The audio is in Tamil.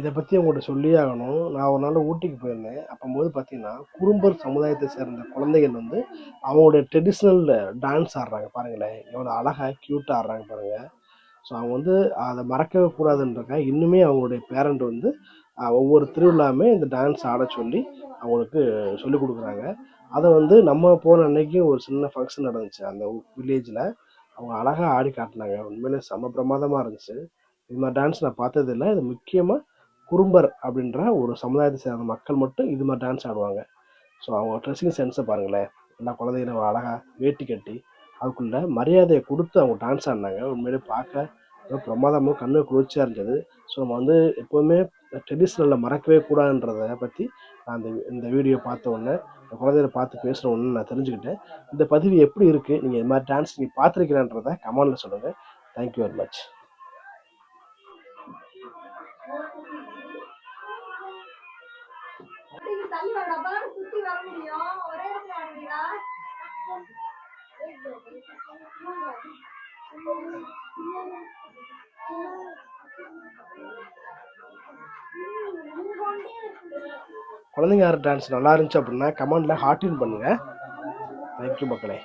இதை பற்றி உங்கள்கிட்ட சொல்லியே ஆகணும். நான் ஒரு நாள் ஊட்டிக்கு போயிருந்தேன். அப்போம்போது பார்த்தீங்கன்னா குறும்பர் சமுதாயத்தை சேர்ந்த குழந்தைகள் வந்து அவங்களுடைய ட்ரெடிஷ்னல் டான்ஸ் ஆடுறாங்க. பாருங்களேன். எவ்வளோ அழகாக க்யூட்டாக ஆடுறாங்க பாருங்கள் ஸோ அவங்க வந்து அதை மறக்கவே கூடாதுன்றக்காக இன்னுமே அவங்களுடைய பேரண்ட் வந்து ஒவ்வொரு திருவிழாவுமே இந்த டான்ஸ் ஆட சொல்லி அவங்களுக்கு சொல்லிக் கொடுக்குறாங்க. அதை வந்து நம்ம போன அன்னைக்கு ஒரு சின்ன ஃபங்க்ஷன் நடந்துச்சு. அந்த வில்லேஜில் அவங்க அழகாக ஆடி காட்டினாங்க. உண்மையிலே செம பிரமாதமாக இருந்துச்சு. இது மாதிரி டான்ஸ் நான் பார்த்ததில்ல. இது முக்கியமாக குறும்பர் அப்படின்ற ஒரு சமுதாயத்தை சேர்ந்த மக்கள் மட்டும் இது மாதிரி டான்ஸ் ஆடுவாங்க. ஸோ அவங்க ட்ரெஸ்ஸிங் சென்ஸை பாருங்களேன். எல்லா குழந்தைகளும் அழகாக வேட்டி கட்டி அதுக்குள்ள மரியாதையை கொடுத்து அவங்க டான்ஸ் ஆடினாங்க. உண்மையிலே பார்க்க ரொம்ப பிரமாதமாக கண்ணு குளிர்ச்சியாக இருந்தது. ஸோ நம்ம வந்து எப்போவுமே ட்ரெடிஷ்னலில் மறக்கவே கூடாதுன்றதை பற்றி நான் அந்த இந்த வீடியோ பார்த்த உடனே இந்த குழந்தைகளை பார்த்து பேசுகிற ஒன்று நான் தெரிஞ்சுக்கிட்டேன். இந்த பதிவு எப்படி இருக்குது நீங்கள் இது மாதிரி டான்ஸ் நீங்கள் பார்த்துருக்கிறேன்றதை கமெண்டில் சொல்லுங்கள் தேங்க்யூ வெரி மச் நீங்க தள்ளி வரணும் அப்பதான் சுத்தி வர முடியும். ஒரே இடத்துல ஆடுறீங்களா குழந்தைங்க யார் டான்ஸ் நல்லா இருந்துச்சு அப்படின்னா கமெண்டில் ஹார்டின் பண்ணுங்க. தேங்க்யூ மக்களே.